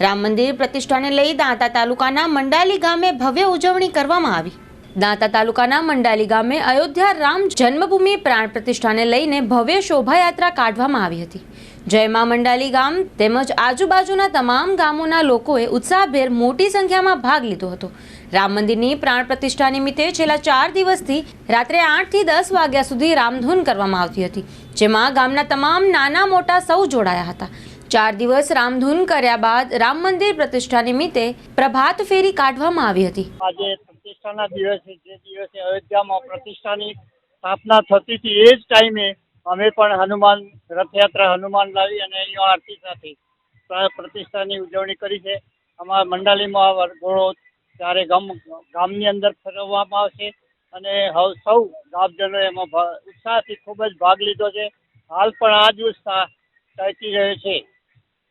રામ મંદિર પ્રતિષ્ઠાને લઈ દાંતા તાલુકાના મંડાલી ગામે ભવ્ય ઉજવણી કરવામાં આવી. દાંતા તાલુકાના મંડાલી ગામે અયોધ્યા રામ જન્મભૂમિ પ્રાણ પ્રતિષ્ઠાને લઈને ભવ્ય શોભાયાત્રા કાઢવામાં આવી હતી. જયમાં મંડાલી ગામ તેમજ આજુબાજુના તમામ ગામોના લોકોએ ઉત્સાહભેર મોટી સંખ્યામાં ભાગ લીધો હતો. રામ મંદિરની પ્રાણ પ્રતિષ્ઠા નિમિત્તે છેલ્લા ચાર દિવસથી રાત્રે આઠથી દસ વાગ્યા સુધી રામધૂન કરવામાં આવતી હતી, જેમાં ગામના તમામ નાના મોટા સૌ જોડાયા હતા. ચાર દિવસ રામધૂન કર્યા બાદ રામ મંદિર પ્રતિષ્ઠા નિમિત્તે પ્રભાત ફેરી કાઢવામાં આવી હતી. આજે પ્રતિષ્ઠાના દિવસે, જે દિવસે અયોધ્યામાં પ્રતિષ્ઠાની સ્થાપના થતી હતી, એ જ ટાઈમે અમે પણ હનુમાન રથયાત્રા હનુમાન લાવી અને અહીંયા આરતી સાથે પ્રતિષ્ઠાની ઉજવણી કરી છે. અમારા મંડાલીમાં ઘોડો ત્યારે ગામ, ગામની અંદર ફેરવવામાં આવશે અને હવે, સૌ ગામજનો એમાં ઉત્સાહથી ખૂબ જ ભાગ લીધો છે. હાલ પણ આ જ ઉત્સાહ ટકી રહ્યો છે.